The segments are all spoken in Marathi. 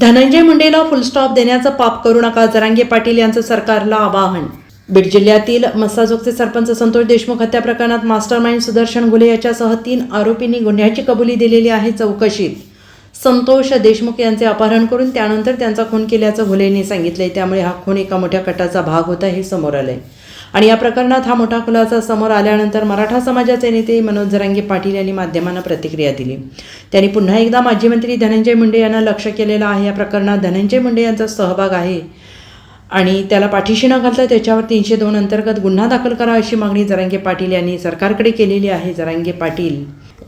धनंजय मुंडेला फुलस्टॉप देण्याचं पाप करू नका जरांगे पाटील यांचं सरकारला आवाहन. बीड जिल्ह्यातील मस्साजोगचे सरपंच संतोष देशमुख हत्या प्रकरणात मास्टर माइंड सुदर्शन घुले याच्यासह तीन आरोपींनी गुन्ह्याची कबुली दिलेली आहे चौकशीत. संतोष देशमुख यांचे अपहरण करून त्यानंतर त्यांचा खून केल्याचं घुलेंनी सांगितले त्यामुळे हा खून एका मोठ्या कटाचा भाग होता हे समोर आलंय. आणि या प्रकरणात हा मोठा खुलासा समोर आल्यानंतर मराठा समाजाचे नेते मनोज जरांगे पाटील यांनी माध्यमांना प्रतिक्रिया दिली. त्यांनी पुन्हा एकदा माजी मंत्री धनंजय मुंडे यांना लक्ष केलेलं आहे. या प्रकरणात धनंजय मुंडे यांचा सहभाग आहे आणि त्याला पाठीशी न घालता त्याच्यावर तीनशे दोन अंतर्गत गुन्हा दाखल करा अशी मागणी जरांगे पाटील यांनी सरकारकडे केलेली आहे. जरांगे पाटील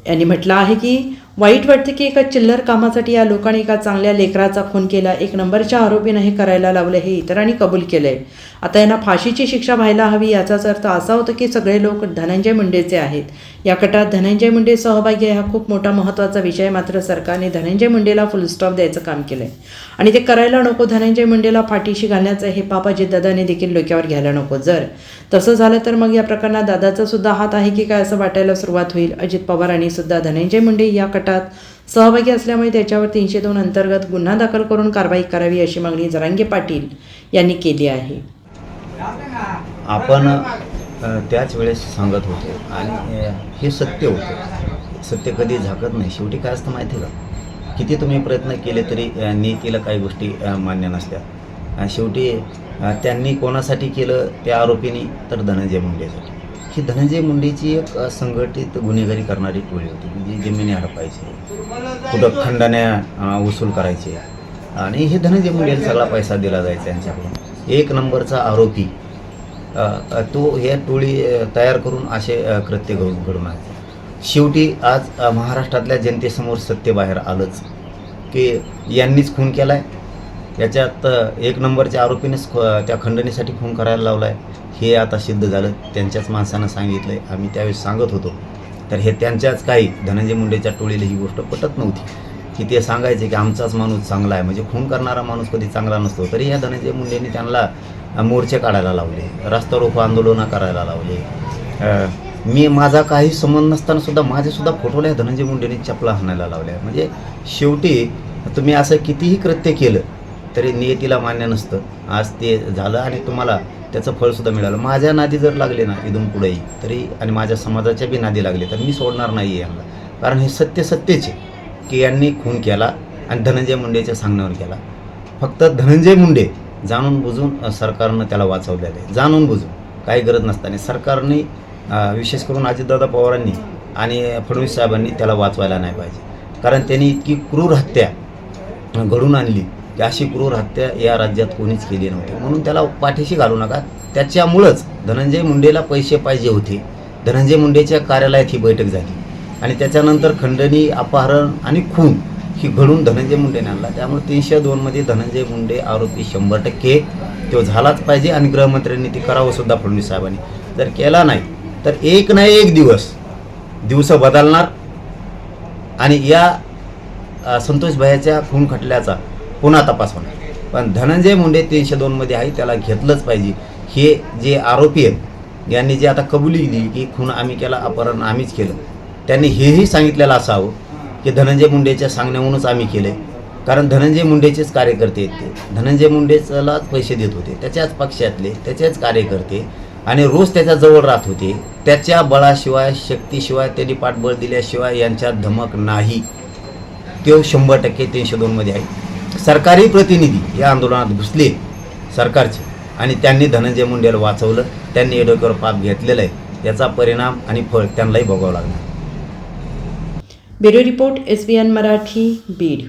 यांनी म्हटलं आहे की वाईट वाटतं की एका चिल्लर कामासाठी या लोकांनी एका चांगल्या लेकराचा खून केला. एक नंबरच्या आरोपीनं हे करायला लावलं हे इतरांनी कबूल केलं आहे आता यांना फाशीची शिक्षा व्हायला हवी याचाच अर्थ असा होतो की सगळे लोक धनंजय मुंडेचे आहेत. या कटात धनंजय मुंडे सहभागी आहे हा खूप मोठा महत्त्वाचा विषय मात्र सरकारने धनंजय मुंडेला फुलस्टॉप द्यायचं काम केलं आहे आणि ते करायला नको धनंजय मुंडेला फाटीशी घालण्याचं हे पापा अजित दादाने देखील डोक्यावर घ्यायला नको. जर तसं झालं तर मग या प्रकरणात दादाचा सुद्धा हात आहे की काय असं वाटायला सुरुवात होईल? अजित पवारांनी सुद्धा धनंजय मुंडे या गटात सहभागी असल्यामुळे त्याच्यावर तीनशे दोन अंतर्गत गुन्हा दाखल करून कारवाई करावी अशी मागणी जरांगे पाटील यांनी केली आहे. आपण त्याच वेळेस सांगत होतो आणि हे सत्य होतं. सत्य कधी झाकत नाही. शेवटी काय असतं माहिती आहे का? किती तुम्ही प्रयत्न केले तरी अ, काही गोष्टी मान्य नसल्या. शेवटी त्यांनी कोणासाठी केलं त्या आरोपींनी तर धनंजय मुंडेसाठी. ही धनंजय मुंडेची एक संघटित गुन्हेगारी करणारी टोळी होती म्हणजे जमिनी हडपायची कुठं खंडण्या वसूल करायचे. आणि हे धनंजय मुंडेला सगळा पैसा दिला जायचा यांच्याकडून. एक नंबरचा आरोपी तो ह्या टोळी तयार करून असे कृत्य घडून घडून आले शेवटी आज महाराष्ट्रातल्या जनतेसमोर सत्य बाहेर आलंच की यांनीच खून केला आहे याच्यात एक नंबरच्या आरोपीनेच त्या खंडणीसाठी खून करायला लावला आहे हे आता सिद्ध झालं. त्यांच्याच माणसानं सांगितलं आहे आम्ही त्यावेळेस सांगत होतो. तर हे त्यांच्याच काही धनंजय मुंडेच्या टोळीला ही गोष्ट पटत नव्हती. की ते सांगायचे की आमचाच माणूस चांगला आहे. म्हणजे खून करणारा माणूस कधी चांगला नसतो. तरी या धनंजय मुंडेंनी त्यांना मोर्चे काढायला लावले. रस्ता रोको आंदोलनं करायला लावले. मी माझा काही संबंध नसताना सुद्धा माझेसुद्धा फोटोला धनंजय मुंडेंनी चपला हाणायला लावल्या म्हणजे शेवटी तुम्ही असं कितीही कृत्य केलं तरी नियतीला मान्य नसतं. आज ते झालं आणि तुम्हाला त्याचं फळसुद्धा मिळालं. माझ्या नादी जर लागले ना इथून पुढेही तरी आणि माझ्या समाजाच्या बी नादी लागले तर मी सोडणार नाही यांना. कारण हे सत्य सत्यच आहे की यांनी खून केला आणि धनंजय मुंडेच्या सांगण्यावर केला. फक्त धनंजय मुंडे जाणून बुजून सरकारनं त्याला वाचवलेलं आहे. जाणून बुजून. काही गरज नसताना. सरकारने विशेष करून अजितदादा पवारांनी आणि फडणवीस साहेबांनी त्याला वाचवायला नाही पाहिजे. कारण त्यांनी इतकी क्रूर हत्या घडून आणली. की अशी क्रूर हत्या या राज्यात कोणीच केली नव्हती. म्हणून त्याला पाठीशी घालू नका. त्याच्यामुळंच धनंजय मुंडेला पैसे पाहिजे होते. धनंजय मुंडेच्या कार्यालयात ही बैठक झाली. आणि त्याच्यानंतर खंडणी अपहरण आणि खून ही घडून धनंजय मुंडेने आणला. त्यामुळे तीनशे दोनमध्ये धनंजय मुंडे आरोपी शंभर टक्के तो झालाच पाहिजे आणि गृहमंत्र्यांनी ते करावंसुद्धा फडणवीस साहेबांनी. जर केला नाही तर एक ना एक दिवस दिवस बदलणार. आणि या संतोष भायाच्या खून खटल्याचा पुन्हा तपास होणार पण धनंजय मुंडे तीनशे दोनमध्ये आहे त्याला घेतलंच पाहिजे. हे जे आरोपी आहेत यांनी जे आता कबुली दिली की खून आम्ही केला अपहरण आम्हीच केलं. त्यांनी हेही सांगितलेलं असावं की धनंजय मुंडेच्या सांगण्याहूनच आम्ही केले. कारण धनंजय मुंडेचेच कार्यकर्ते आहेत ते. धनंजय मुंडेचलाच पैसे देत होते. त्याच्याच पक्षातले त्याचेच कार्यकर्ते. आणि रोज त्याच्याजवळ राहत होते. त्याच्या बळाशिवाय शक्तीशिवाय त्यांनी पाठबळ दिल्याशिवाय यांच्यात धमक नाही. तो शंभर टक्के तीनशे दोनमध्ये आहे. सरकारी प्रतिनिधी या आंदोलनात घुसले सरकारचे. आणि त्यांनी धनंजय मुंडेला वाचवलं. त्यांनी एडोक्यावर पाप घेतलेलं आहे. याचा परिणाम आणि फळ त्यांनाही भोगावं लागणार. Bureau report S B N Marathi Beed.